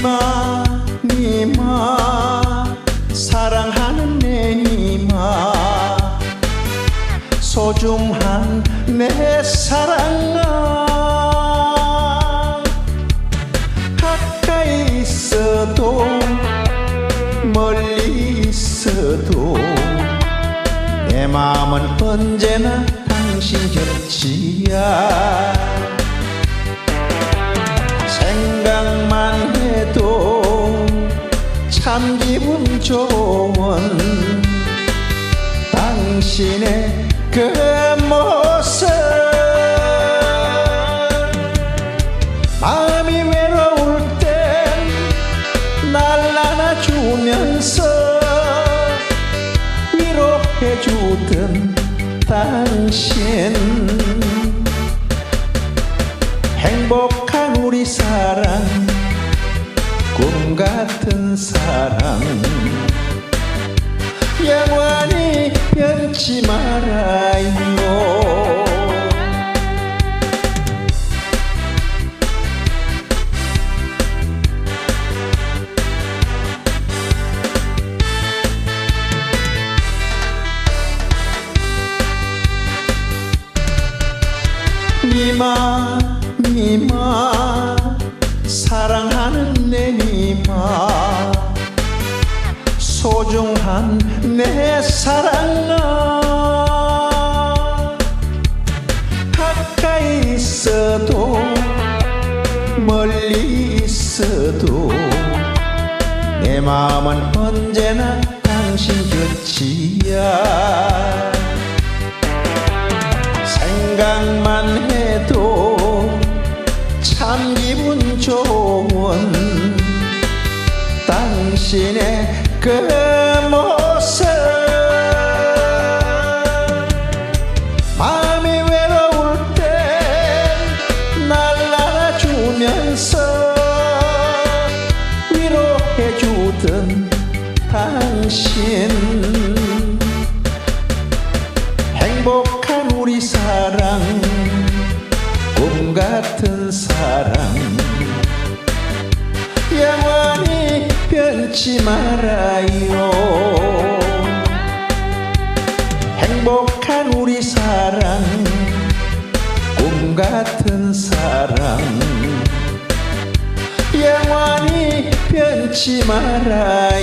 니마 니마 네 사랑하는 내 니마 소중한 내 사랑아. 가까이 있어도 멀리 있어도 내 마음은 언제나 당신 곁이야. 좋은 당신의 그 모습. 마음이 외로울 땐 날 안아주면서 위로해주던 당신. 행복한 우리 사랑 꿈 같은 사랑 영원히 변치 말아요. 니마 니마 사랑 소중한 내 사랑아. 가까이 있어도 멀리 있어도 내 마음은 언제나 당신 곁이야. 생각만 해도 참 기분 좋은 당신의 그 모습 마음이 외로울 땐날 안아주면서 위로해주던 당신. 행복한 우리 사랑 꿈 같은 사랑. 영원히 변치 말아요. 행복한 우리 사랑 꿈 같은 사랑. 영원히 변치 말아요